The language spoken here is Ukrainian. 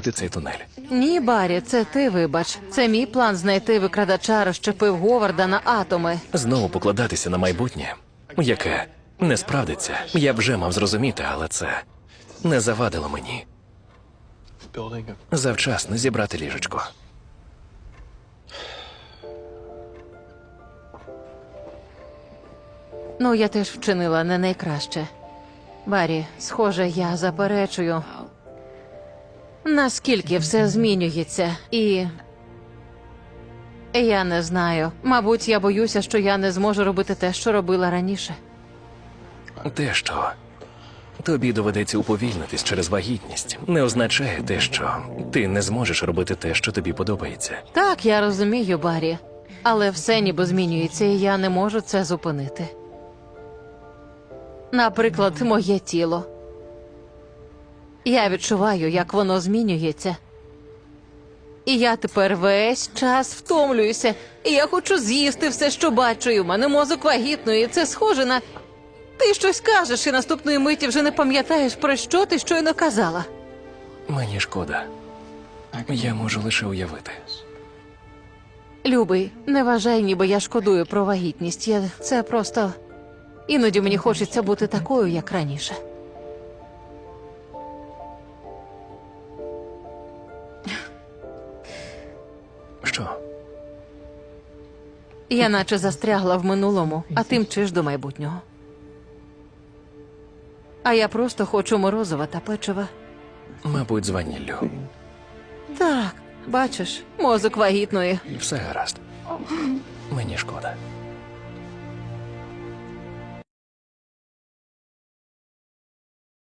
цей тунель. Ні, Барі, це ти вибач. Це мій план знайти викрадача, розщепив Говарда на атоми. Знову покладатися на майбутнє, яке не справдиться. Я вже мав зрозуміти, але це не завадило мені. Завчасно зібрати ліжечко. Ну, я теж вчинила не найкраще. Барі, схоже, я заперечую. Наскільки все змінюється, і. Я не знаю. Мабуть, я боюся, що я не зможу робити те, що робила раніше. Те, що тобі доведеться уповільнитись через вагітність, не означає те, що ти не зможеш робити те, що тобі подобається. Так, я розумію, Барі. Але все ніби змінюється, і я не можу це зупинити. Наприклад, моє тіло. Я відчуваю, як воно змінюється. І я тепер весь час втомлююся. І я хочу з'їсти все, що бачу. І у мене мозок вагітної. Це схоже на. Ти щось кажеш, і наступної миті вже не пам'ятаєш, про що ти щойно казала. Мені шкода. Я можу лише уявити. Любий, не вважай, ніби я шкодую про вагітність. Я... Це просто іноді мені хочеться бути такою, як раніше. Що? Я наче застрягла в минулому, а ти мчиш до майбутнього. А я просто хочу морозова та печива. Мабуть, з ваніллю. Так, бачиш, мозок вагітної. Все гаразд. Мені шкода.